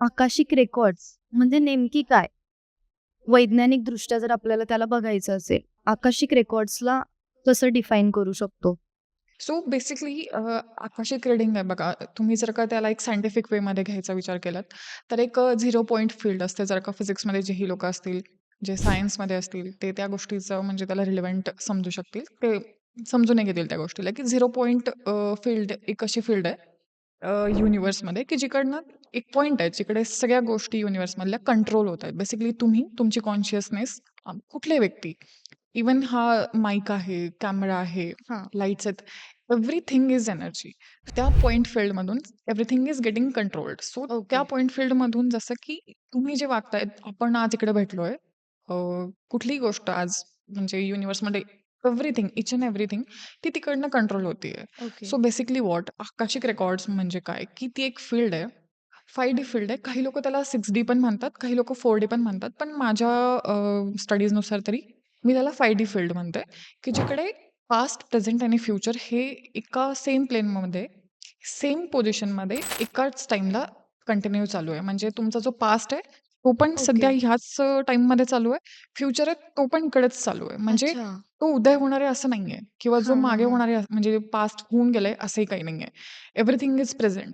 Akashic records म्हणजे नेमकी काय? वैज्ञानिक दृष्ट्या जर आपल्याला त्याला बघायचं असेल, आकाशिक रेकॉर्ड्सला कसं डिफाईन करू शकतो? सो बेसिकली आकाशिक रिडिंग आहे बघा. तुम्ही जर का त्याला एक सायंटिफिक वेमध्ये घ्यायचा विचार केलात, तर एक झिरो पॉईंट फील्ड असते. जर का फिजिक्समध्ये जेही लोक असतील, जे सायन्समध्ये असतील, ते त्या गोष्टीचं म्हणजे त्याला रिलेव्हंट समजू शकतील. ते समजून घेतील त्या गोष्टीला, की झिरो पॉईंट फील्ड एक अशी फील्ड आहे युनिवर्समध्ये की जिकडनं एक पॉइंट आहे, जिकडे सगळ्या गोष्टी युनिव्हर्समधल्या कंट्रोल होत आहेत. बेसिकली तुम्ही, तुमची कॉन्शियसनेस, अ, कुठलीही व्यक्ती, इव्हन हा माईक आहे, कॅमेरा आहे. लाईट्स आहेत, एव्हरीथिंग इज एनर्जी. त्या point फील्डमधून everything is getting controlled. So त्या. पॉइंट फील्डमधून जसं की तुम्ही जे वागतायत, आपण आज इकडे भेटलोय. कुठलीही गोष्ट आज म्हणजे युनिव्हर्समध्ये एव्हरीथिंग, ईच अँड एव्हरीथिंग ती तिकडनं कंट्रोल होतीये. So basically what Akashic records म्हणजे काय, की ती एक फील्ड आहे. 5D फील्ड आहे. काही लोकं त्याला 6D पण म्हणतात, काही लोकं 4D पण म्हणतात. पण माझ्या स्टडीजनुसार तरी मी त्याला 5D फील्ड म्हणते, की जिकडे पास्ट, प्रेझेंट आणि फ्युचर हे एका सेम प्लेनमध्ये, सेम पोझिशनमध्ये एकाच टाईमला कंटिन्यू चालू आहे. म्हणजे तुमचा जो पास्ट आहे, तो पण सध्या ओके. ह्याच अ, टाईममध्ये चालू आहे. फ्युचर आहे, तो पण इकडेच चालू आहे. म्हणजे. तो उद्या होणार आहे असं नाहीये किंवा जो मागे. होणार आहे म्हणजे पास्ट होऊन गेलंय असंही काही नाहीये. Everything is present.